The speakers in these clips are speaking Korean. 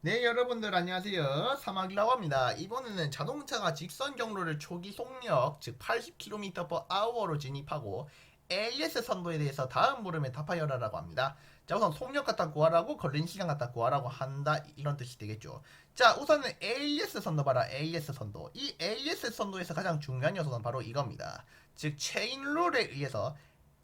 네 여러분들 안녕하세요. 사막이라고 합니다. 이번에는 자동차가 직선 경로를 초기 속력 즉 80km/h로 진입하고 AS 선도에 대해서 다음 물음에 답하여라 라고 합니다. 자 우선 속력 갖다 구하라고 걸린 시간 갖다 구하라고 한다 이런 뜻이 되겠죠. 자 우선은 AS 선도 봐라 AS 선도. 이 AS 선도에서 가장 중요한 녀석은 바로 이겁니다. 즉 체인 룰에 의해서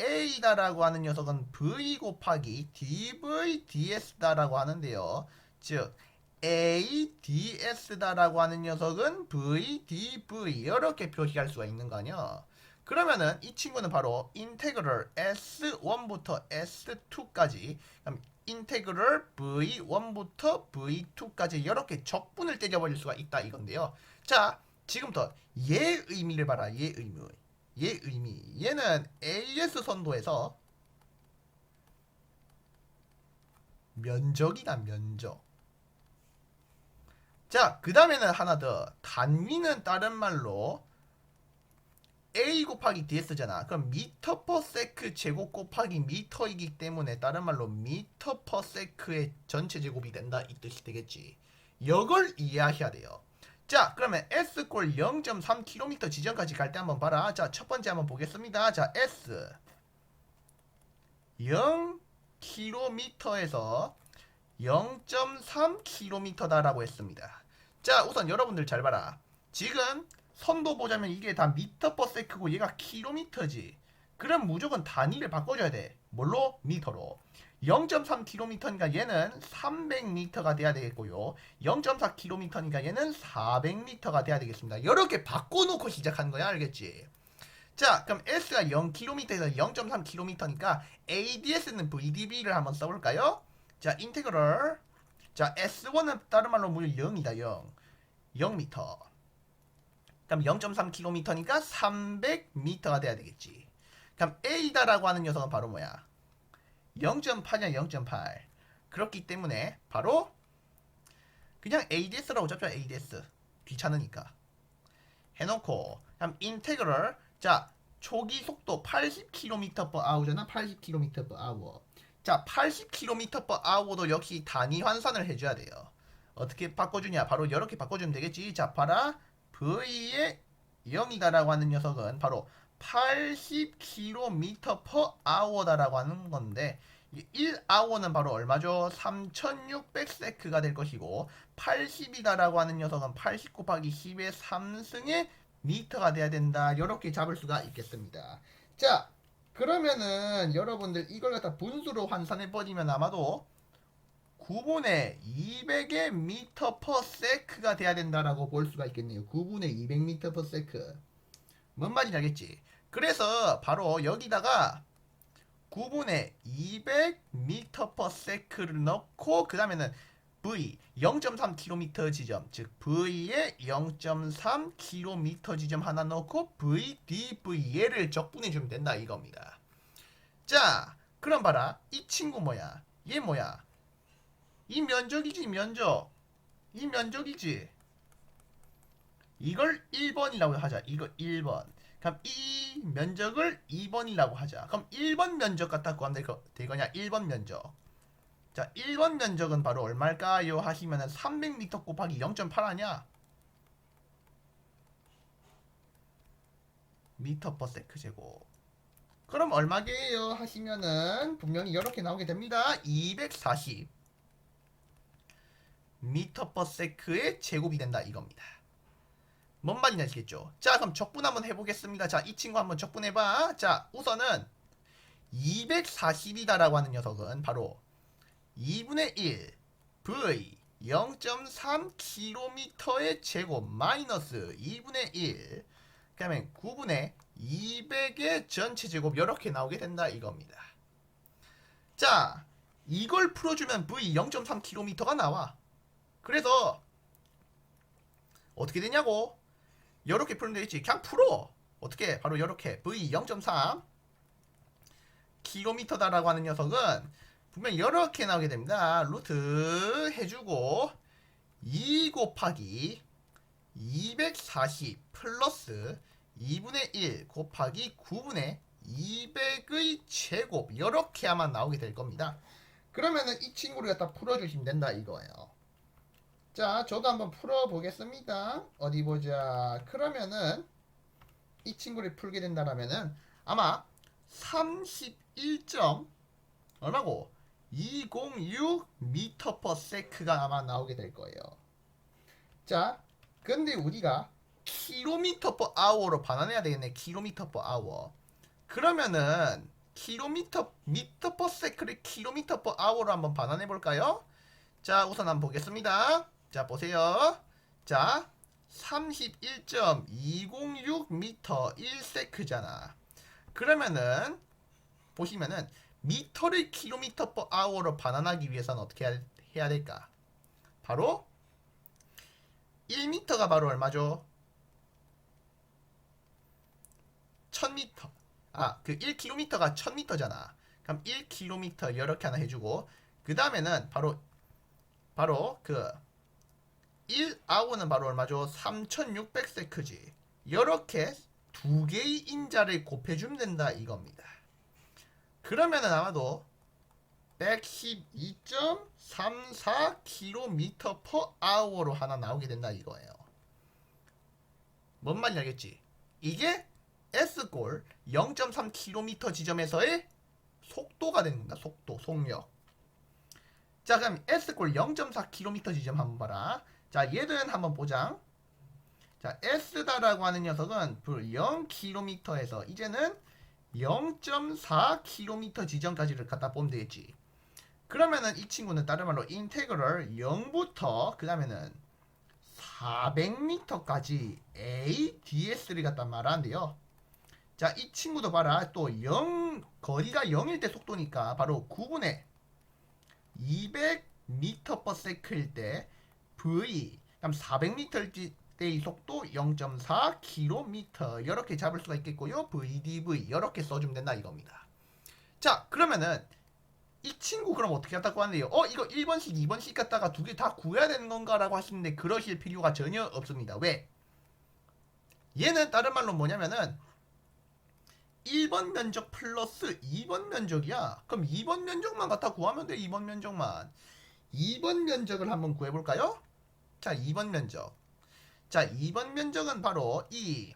A다라고 하는 녀석은 V 곱하기 dV ds다라고 하는데요 즉 ADS다라고 하는 녀석은 VDV 이렇게 표시할 수가 있는 거 아니야. 그러면은 이 친구는 바로 인테그럴 S1부터 S2까지 그럼 인테그럴 V1부터 V2까지 이렇게 적분을 때려버릴 수가 있다 이건데요. 자, 지금부터 얘 의미를 봐라. 얘 의미. 얘 의미. 얘는 AS 선도에서 면적이다 면적. 자, 그 다음에는 하나 더. 단위는 다른 말로 A 곱하기 DS잖아. 그럼 미터 퍼 세크 제곱 곱하기 미터이기 때문에 다른 말로 미터 퍼 세크의 전체 제곱이 된다 이 뜻이 되겠지. 이걸 이해하셔야 돼요. 자, 그러면 S골 0.3km 지점까지 갈 때 한번 봐라. 자, 첫 번째 한번 보겠습니다. 자, S 0km에서 0.3km다라고 했습니다. 자, 우선 여러분들 잘 봐라. 지금 선도 보자면 이게 다 미터 퍼 세크고 얘가 킬로미터지. 그럼 무조건 단위를 바꿔줘야 돼. 뭘로? 미터로. 0.3km니까 얘는 300m가 돼야 되겠고요. 0.4km니까 얘는 400m가 돼야 되겠습니다. 이렇게 바꿔놓고 시작한 거야, 알겠지? 자, 그럼 S가 0km에서 0.3km니까 ADS는 VDB를 한번 써볼까요? 자, 인테그럴. 자, S1은 다른 말로 무려 0이다, 0. 0m. 그럼 0.3km니까 300m가 돼야 되겠지. 그럼 A다라고 하는 녀석은 바로 뭐야? 0.8이야, 0.8. 그렇기 때문에 바로 그냥 ADS라고 잡자, ADS. 귀찮으니까. 해놓고 그럼 인테그럴 자 초기 속도 80km/h잖아 80km/h 자 80km/h도 역시 단위 환산을 해줘야 돼요 어떻게 바꿔주냐 바로 이렇게 바꿔주면 되겠지 자 봐라 V의 0이다라고 하는 녀석은 바로 80km/h다라고 하는 건데 1hour는 바로 얼마죠? 3600세크가 될 것이고 80이다라고 하는 녀석은 80 곱하기 10의 3승의 미터가 돼야 된다. 이렇게 잡을 수가 있겠습니다. 자, 그러면은 여러분들 이걸 갖다 분수로 환산해 버리면 아마도 9분의 200의 미터 퍼 세크가 돼야 된다라고 볼 수가 있겠네요. 9분의 200 미터 퍼 세크. 뭔 말인지 알겠지? 그래서 바로 여기다가 9분의 200 미터 퍼 세크를 넣고 그 다음에는 V 0.3km 지점 즉 V의 0.3km 지점 하나 넣고 V, dV 얘를 적분해 주면 된다 이겁니다. 자 그럼 봐라. 이 친구 뭐야? 얘 뭐야? 이 면적이지 면적. 이 면적이지. 이걸 1번이라고 하자. 이거 1번. 그럼 이 면적을 2번이라고 하자. 그럼 1번 면적 될 거- 되거냐? 1번 면적 자, 1번 면적은 바로 얼마일까요? 하시면 은 300m 곱하기 0.8 아냐? 미터 퍼 세크 제곱. 그럼 얼마게요? 하시면은 분명히 이렇게 나오게 됩니다. 240 미터 퍼 세크의 제곱이 된다 이겁니다. 뭔 말인지 아시겠죠? 자, 그럼 적분 한번 해보겠습니다. 자, 이 친구 한번 적분해봐. 자, 우선은 240이다라고 하는 녀석은 바로 2분의 1 V 0.3km의 제곱 마이너스 2분의 1 그다음에 9분의 200의 전체 제곱 이렇게 나오게 된다 이겁니다. 자, 이걸 풀어주면 V 0.3km가 나와. 그래서 어떻게 되냐고? 이렇게 풀면 되겠지. 그냥 풀어. 어떻게? 바로 이렇게 V 0.3 km다라고 하는 녀석은 분명 이렇게 나오게 됩니다. 루트 해주고 2 곱하기 240 플러스 2분의 1 곱하기 9분의 200의 제곱 이렇게 하면 나오게 될 겁니다. 그러면은 이 친구를 갖다 풀어주시면 된다 이거예요. 자, 저도 한번 풀어보겠습니다. 어디 보자. 그러면은 이 친구를 풀게 된다라면은 아마 31점 얼마고? 206 미터 퍼 세크가 아마 나오게 될 거예요. 자, 근데 우리가 킬로미터 퍼 아워로 반환해야 되겠네. 킬로미터 퍼 아워. 그러면은 킬로미터 미터 퍼 세크를 킬로미터 퍼 아워로 한번 반환해 볼까요? 자, 우선 한번 보겠습니다. 자, 보세요. 자, 31.206m 1세크잖아. 그러면은 보시면은 미터를 킬로미터 퍼 아워로 반환하기 위해서는 어떻게 해야, 될까? 바로 1m가 바로 얼마죠? 1000m. 아, 그 1km가 1000m잖아. 그럼 1km 이렇게 하나 해주고 그 다음에는 바로 바로 그 1아워는 바로 얼마죠? 3600세크지. 이렇게 두 개의 인자를 곱해주면 된다 이겁니다. 그러면은 아마도 112.34km per hour로 하나 나오게 된다 이거예요. 뭔 말인지 알겠지? 이게 S골 0.3km 지점에서의 속도가 되는 겁니다. 속도, 속력. 자, 그럼 S골 0.4km 지점 한번 봐라. 자, 얘는 한번 보자. 자, S다라고 하는 녀석은 0km에서 이제는 0.4km 지점까지를 갖다 보면 되겠지. 그러면은 이 친구는 다른 말로 인테그럴 0부터 그 다음에는 400m까지 ADS를 갖다 말하는데요. 자, 이 친구도 봐라. 또 0, 거리가 0일 때 속도니까 바로 9분의 200m/s일 때 V, 그럼 400m 때의 속도 0.4km 이렇게 잡을 수가 있겠고요. VDV 이렇게 써주면 된다 이겁니다. 자, 그러면은 이 친구 그럼 어떻게 한다고 하는데요? 어, 이거 1번씩, 2번씩 갖다가 두 개 다 구해야 되는 건가 라고 하시는데 그러실 필요가 전혀 없습니다. 왜? 얘는 다른 말로 뭐냐면은 1번 면적 플러스 2번 면적이야. 그럼 2번 면적만 갖다 구하면 돼. 2번 면적만. 2번 면적을 한번 구해볼까요? 자, 2번 면적. 자, 2번 면적은 바로 이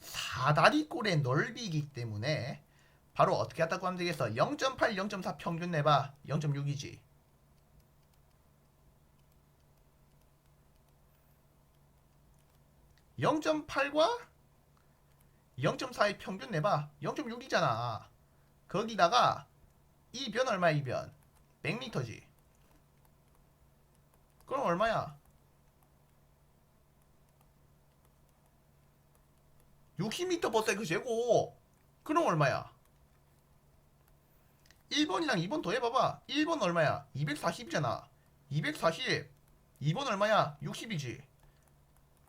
사다리꼴의 넓이이기 때문에 바로 어떻게 하다 구하면 되겠어? 0.8, 0.4 평균 내봐. 0.6이지. (0.8과) 0.4의 평균 내봐. 0.6이잖아. 거기다가 이 변 얼마야 이 변? 100m지. 그럼 얼마야? 60m per 세크 제곱. 그럼 얼마야? 1번이랑 2번 더해봐봐. 1번 얼마야? 240이잖아. 240. 2번 얼마야? 60이지.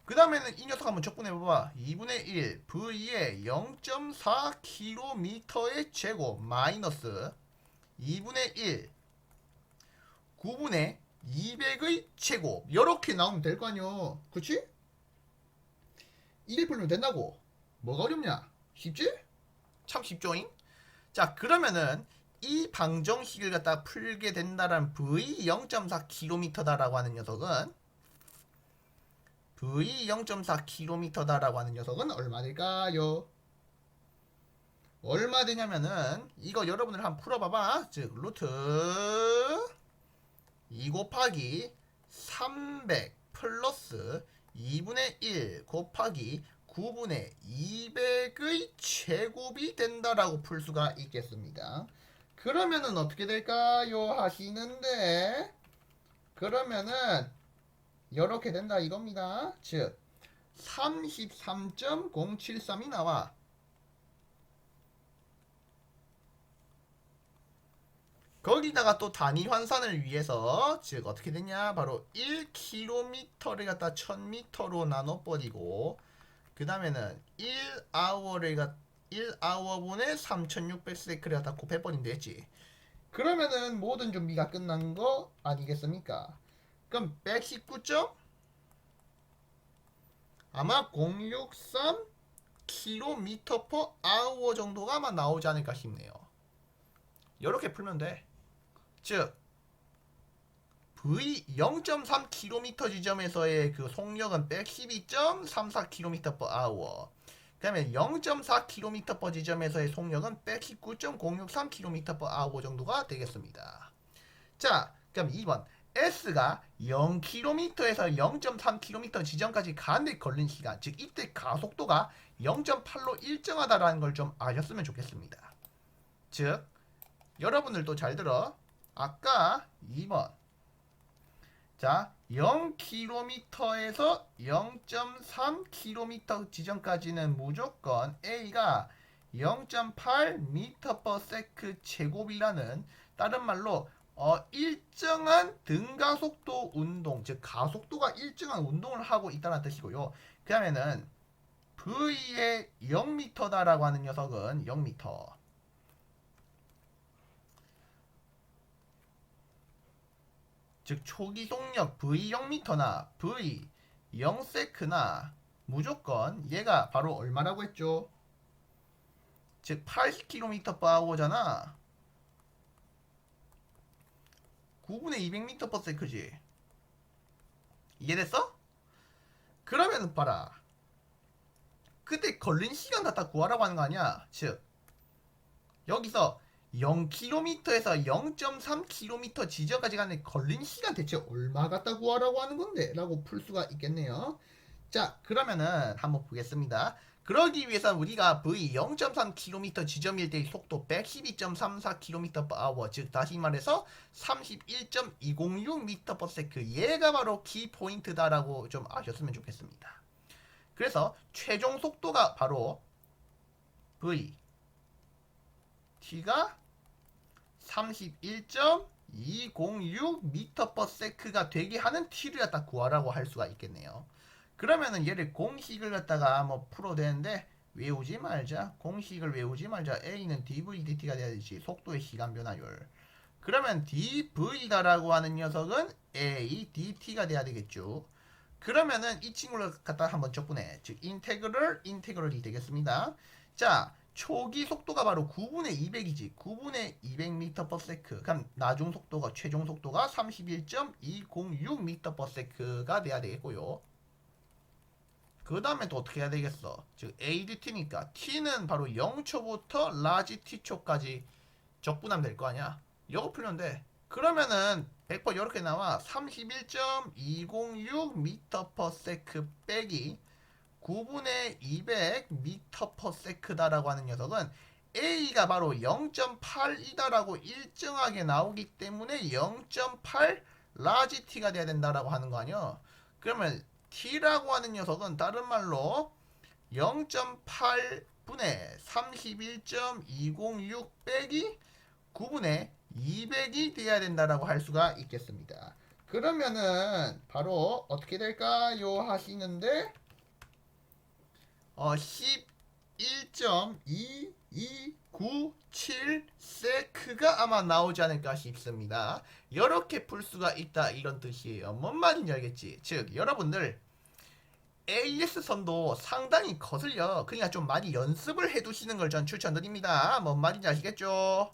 그 다음에는 이 녀석 한번 적분해봐봐. 2분의 1 V의 0.4km의 제곱 마이너스 2분의 1 9분의 200의 제곱 이렇게 나오면 될 거 아니요 그치? 1에 풀면 된다고 뭐가 어렵냐 쉽지? 참 쉽죠잉? 자 그러면은 이 방정식을 갖다 풀게 된다란 V 0.4km다라고 하는 녀석은 V 0.4km다라고 하는 녀석은 얼마 될까요? 얼마 되냐면은 이거 여러분들 한번 풀어봐봐. 즉 루트 2 곱하기 300 플러스 2분의 1 곱하기 9분의 200의 제곱이 된다라고 풀 수가 있겠습니다. 그러면은 어떻게 될까요? 하시는데 그러면은 이렇게 된다 이겁니다. 즉 33.073이 나와. 거기다가 또 단위 환산을 위해서 즉 어떻게 되냐 바로 1km를 갖다 1000m로 나눠버리고 그 다음에는 1hour를 갖 1hour분의 3600세크를 갖다 곱해버리면 되지. 그러면은 모든 준비가 끝난 거 아니겠습니까? 그럼 119점? 아마 063 km per hour 정도가 아마 나오지 않을까 싶네요. 이렇게 풀면 돼. 즉, V 0.3km 지점에서의 그 속력은 112.34km/h. 그다음에 0.4km 지점에서의 속력은 119.063km/h 정도가 되겠습니다. 자, 그럼 2번 S가 0km에서 0.3km 지점까지 가는데 걸린 시간, 즉 이때 가속도가 0.8로 일정하다라는 걸 좀 아셨으면 좋겠습니다. 즉 여러분들도 잘 들어. 아까 2번 자 0km에서 0.3km 지점까지는 무조건 A가 0.8m/s 제곱이라는 다른 말로 어, 일정한 등가속도 운동, 즉 가속도가 일정한 운동을 하고 있다는 뜻이고요. 그 다음에는 V의 0m다라고 하는 녀석은 0m. 즉 초기 속력 V 0m나 V 0세크나 무조건 얘가 바로 얼마라고 했죠? 즉 80km/h잖아. 9분의 200m/s지. 이해됐어? 그러면 봐라. 그때 걸린 시간 갖다 구하라고 하는 거 아니야? 즉 여기서 0km에서 0.3km 지점까지 가는 걸린 시간 대체 얼마 갖다 구하라고 하는 건데? 라고 풀 수가 있겠네요. 자, 그러면은 한번 보겠습니다. 그러기 위해서 우리가 V 0.3km 지점일 때의 속도 112.34km/h 즉 다시 말해서 31.206m/s 얘가 바로 키 포인트다라고 좀 아셨으면 좋겠습니다. 그래서 최종 속도가 바로 V t가 31.206m/s가 되게 하는 t를 갖다 구하라고 할 수가 있겠네요. 그러면은 얘를 공식을 갖다가 뭐 풀어도 되는데 외우지 말자. 공식을 외우지 말자. A는 dv dt가 돼야 되지. 속도의 시간 변화율. 그러면 dv다라고 하는 녀석은 A dt가 돼야 되겠죠. 그러면은 이 친구를 갖다 한번 적분해. 즉 인테그럴 인테그럴이 되겠습니다. 자, 초기 속도가 바로 9분의 200이지. 9분의 200m/s. 그럼 나중 속도가 최종 속도가 31.206m/s가 돼야 되겠고요. 그 다음에 또 어떻게 해야 되겠어? 즉 ADT니까 T는 바로 0초부터 라지 T초까지 적분하면 될 거 아니야? 이거 풀면 돼. 그러면은 100% 이렇게 나와 31.206m/s 빼기 9분의 200m/s다라고 하는 녀석은 A가 바로 0.8이다라고 일정하게 나오기 때문에 0.8 라지 T가 돼야 된다라고 하는 거 아니야? 그러면 T라고 하는 녀석은 다른 말로 0.8분의 31.206 빼기 9분의 200이 돼야 된다라고 할 수가 있겠습니다. 그러면은 바로 어떻게 될까요 하시는데 어 11.2297 세크가 아마 나오지 않을까 싶습니다. 이렇게 풀 수가 있다 이런 뜻이에요. 뭔 말인지 알겠지? 즉 여러분들 AS 선도 상당히 거슬려. 그러니까 좀 많이 연습을 해두시는 걸 전 추천드립니다. 뭔 말인지 아시겠죠?